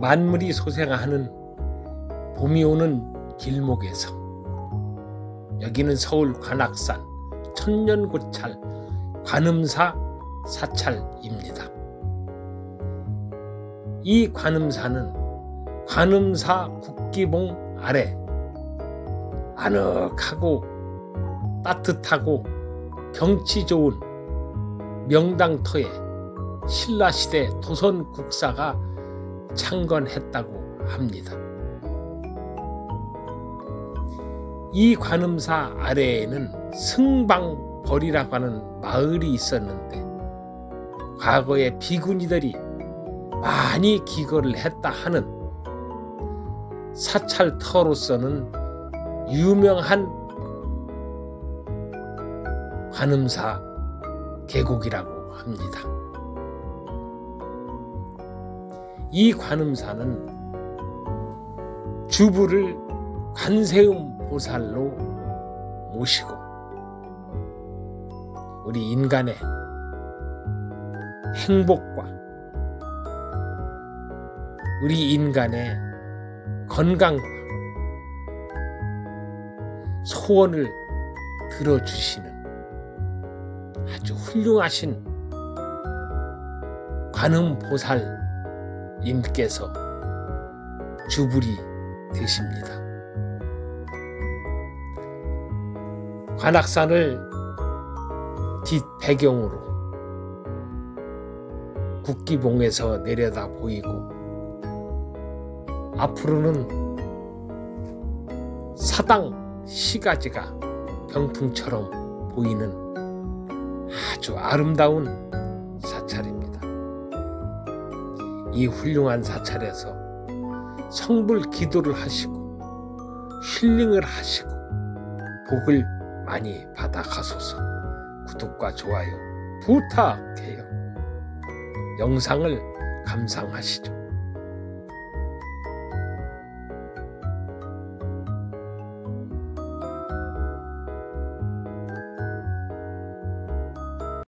만물이 소생하는 봄이 오는 길목에서 여기는 서울 관악산 천년고찰 관음사 사찰입니다. 이 관음사는 관음사 국기봉 아래 아늑하고 따뜻하고 경치 좋은 명당터에 신라시대 도선 국사가 창건했다고 합니다. 이 관음사 아래에는 승방벌이라고 하는 마을이 있었는데 과거에 비구니들이 많이 기거를 했다 하는 사찰터로서는 유명한 관음사 계곡이라고 합니다. 이 관음사는 주부를 관세음 보살로 모시고 우리 인간의 행복과 우리 인간의 건강과 소원을 들어주시는 아주 훌륭하신 관음 보살 님께서 주불이 되십니다. 관악산을 뒷배경으로 국기봉에서 내려다 보이고 앞으로는 사당 시가지가 병풍처럼 보이는 아주 아름다운 이 훌륭한 사찰에서 성불 기도를 하시고 힐링을 하시고 복을 많이 받아 가소서 구독과 좋아요 부탁해요. 영상을 감상하시죠.